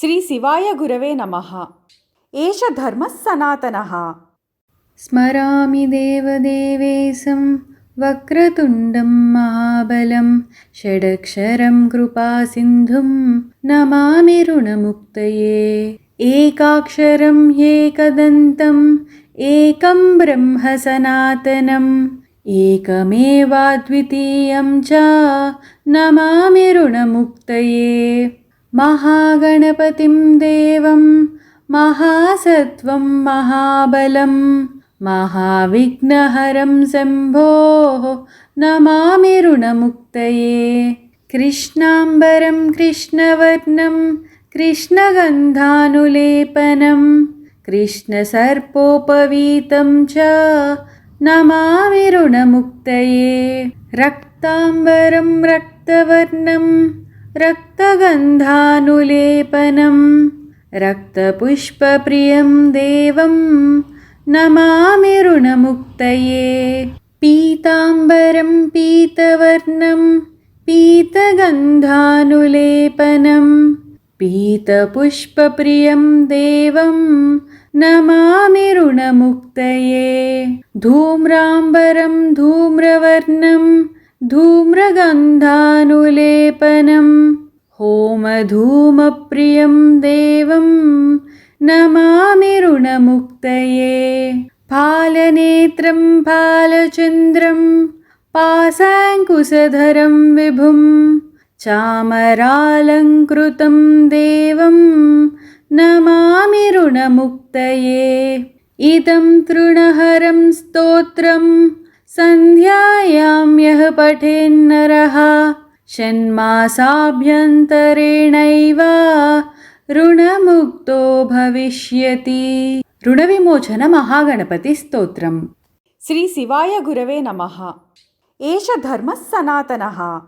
श्रीशिवाय गुरवे नमः। एष धर्मः सनातनः। स्मरामि देवदेवेशं वक्रतुण्डं महाबलं षडक्षरं कृपासिन्धुं नमामि ऋणमुक्तये। एकाक्षरं एकदन्तम् एकं ब्रह्म सनातनम् एकमेवाद्वितीयं च नमामि ऋणमुक्तये महागणपतिं देवं महासत्वं महाबलं महाविघ्नहरं शम्भोः नमामि ऋणमुक्तये। कृष्णाम्बरं कृष्णवर्णं कृष्णगन्धानुलेपनं कृष्णसर्पोपवीतं च नमामि ऋणमुक्तये। रक्ताम्बरं रक्तवर्णं रक्तगन्धानुलेपनं रक्तपुष्पप्रियं देवं नमामि ऋणमुक्तये। पीताम्बरं पीतवर्णं पीतगन्धानुलेपनं पीतपुष्पप्रियं देवं नमामि ऋणमुक्तये। धूम्राम्बरं धूम्रवर्णं धूम्रगन्धानुलेपनं होमधूमप्रियं देवं नमामि ऋणमुक्तये। फालनेत्रं फालचन्द्रं पासाङ्कुशधरं विभुं चामरालङ्कृतं देवं नमामि ऋणमुक्तये। इदं तृणहरं स्तोत्रं सन्ध्यायां यः पठेन्नरः षण्मासाभ्यन्तरेणैव ऋणमुक्तो भविष्यति। ऋणविमोचनमहागणपतिस्तोत्रम् श्रीशिवाय गुरवे नमः। एष धर्मः सनातनः